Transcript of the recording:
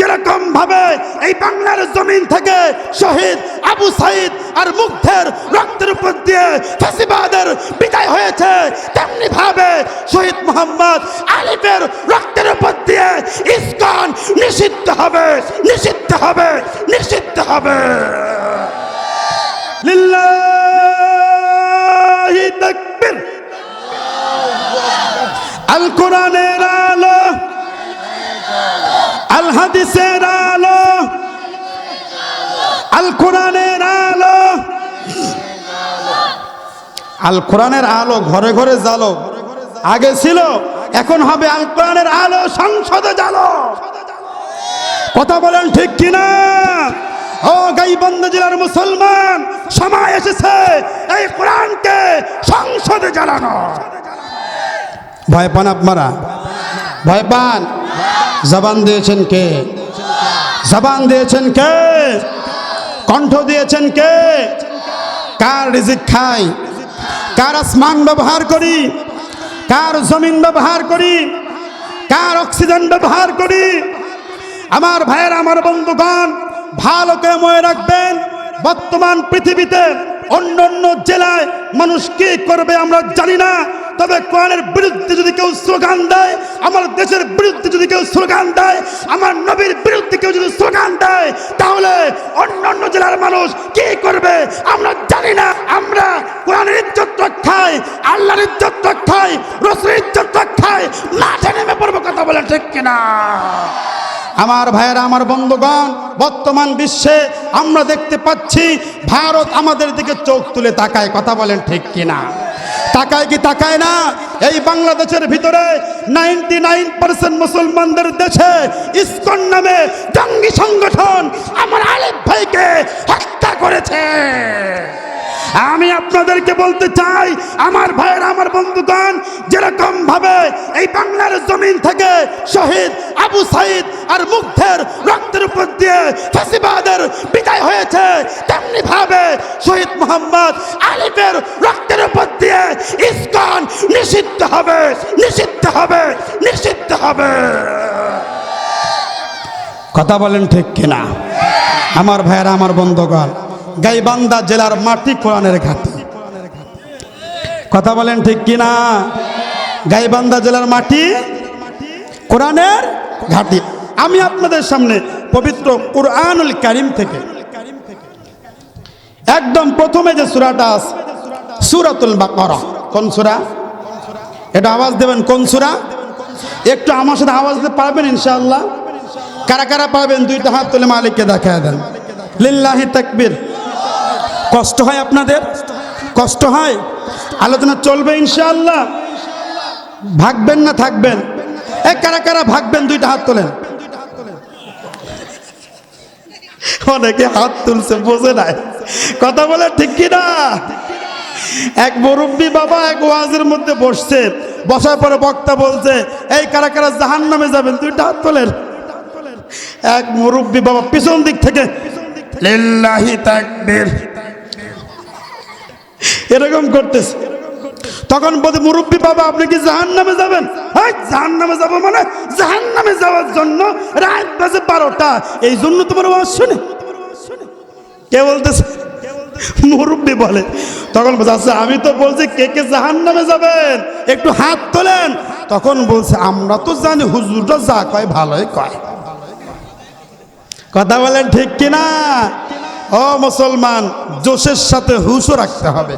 যেরকম ভাবে এই বাংলার জমিন থেকে শহীদ আবু সাইদ আর মুগ্ধের রক্তের উপর দিয়ে ফাঁসিবাদের বিদায় হয়েছে, তেমনি ভাবে শহীদ মোহাম্মদ আলিফের রক্তের উপর দিয়ে ইসকন নিষিদ্ধ হবে নিষিদ্ধ হবে নিষিদ্ধ হবে। লিল্লাহি তাকবীর। আল কোরআনের আলো আল হাদিসের আলো আল কোরআনের আলো। আল কোরআনের আলো ঘরে ঘরে জালো আগে ছিল, এখন হবে আল কোরআনের আলো সংসদে জালো কথা বলেন ঠিক কিনা? ও গাইবন্ধ জেলার মুসলমান, সময় এসেছে এই কোরআনকে সংসদে জ্বালানো। ভয় পান আপনারা? ভয় পান? জবান দিয়েছেন কে? জবান দিয়েছেন কে? কণ্ঠ দিয়েছেন কে? কার রিজিক খাই? কার আসমান ব্যবহার করি? কার জমিন ব্যবহার করি? কার অক্সিজেন ব্যবহার করি? আমার ভাইয়ের, আমার বন্ধুগণ, ভালো করে মনে রাখবেন, বর্তমান পৃথিবীতে অন্য অন্য জেলায় মানুষ কি করবে আমরা জানি না। তবে কোরআনের বিরুদ্ধে যদি কেউ স্লোগান দেয়, আমার দেশের বিরুদ্ধে যদি কেউ স্লোগান দেয়, আমার নবীর বিরুদ্ধে কেউ যদি স্লোগান দেয়, তাহলে অন্য অন্য জেলার মানুষ কি করবে? আমরা জানি না। আমরা কোরআনের ইজ্জত রক্ষায়, আল্লাহর ইজ্জত রক্ষায়, রসুলের ইজ্জত রক্ষায় মাঠে নেমে পড়ব, কথা বলে ঠিক কিনা? আমার ভাইয়েরা, আমার বন্ধুগণ, বর্তমান বিশ্বে আমরা দেখতে পাচ্ছি, ভারত আমাদের দিকে চোখ তুলে তাকায়, কথা বলেন ঠিক কিনা? তাকায় কি তাকায় না? এই বাংলাদেশের ভিতরে নাইনটি নাইন পার্সেন্ট মুসলমানদের দেশে ইসকন নামে জঙ্গি সংগঠন আমার আলেপ ভাইকে হত্যা করেছে। আমি আপনাদেরকে বলতে চাই, আমার ভাইয়ের, আমার বন্ধুগণ, যেরকম ভাবে এই বাংলার জমিন থেকে শহীদ আবু সাইদ আর মুগ্ধের রক্তের উপর দিয়ে ফাঁসিবাদের বিদায় হয়েছে তেমনি ভাবে শহীদ মোহাম্মদ আলিফের দিয়ে ইসকন নিষিদ্ধ হবে নিষিদ্ধ হবে নিষিদ্ধ হবে কথা বলেন ঠিক কিনা? আমার ভাইয়েরা, আমার বন্ধুগণ গাইবান্দা জেলার মাটি কোরআনের ঘাটি। কথা বলেন ঠিক কিনা? গাইবান্দা জেলার মাটি কোরআনের ঘাটি। আমি আপনাদের সামনে পবিত্র কোরআনুল কারিম থেকে একদম প্রথমে যে সুরাটা আছে সুরাতুল বাকরা। কোন সুরা? এটা আওয়াজ দেবেন কোন সুরা? একটু আমার সাথে আওয়াজ দিতে পারবেন ইনশাআল্লাহ? কারা কারা পাবেন দুইটা হাত তুলে মালিককে দেখা দেন। লিল্লাহি তাকবীর। কষ্ট হয় আপনাদের? কষ্ট হয়? আলোচনা চলবে ইনশাআল্লাহ? ভাগবেন না থাকবেন? এ, কারা কারা ভাগবেন? দুইটা হাত তোলেন। অনেকে হাত তুলছে, বোঝে নাই। কথা বলে ঠিক কি না এক মুরব্বী বাবা, এক ওয়াজের মধ্যে বসছে। বসার পরে বক্তা বলছে, এই কারা কারা জাহান নামে যাবেন? দুইটা হাত তোলেন এক মুরব্বী বাবা পিছন দিক থেকে এরকম করতেছে। তখন বলতে মুরব্বী বাবা, আপনি কি জাহান নামে যাবেন? হ্যাঁ জাহান নামে যাব মানে জাহান নামে যাওয়ার জন্য রাত বাজে বারোটা। এই জন্য তোমার আওয়াজ শুনে। কে বলতেছে মুরব্বী বলে। তখন বলছে আচ্ছা আমি তো বলছি, কে কে জাহান নামে যাবেন? একটু হাত তোলেন। তখন বলছে, আমরা তো জানি হুজুরটা যা কয়, ভালোই কয়। কথা বলেন ঠিক কিনা? ও মুসলমান, জোশের সাথে হুশও রাখতে হবে।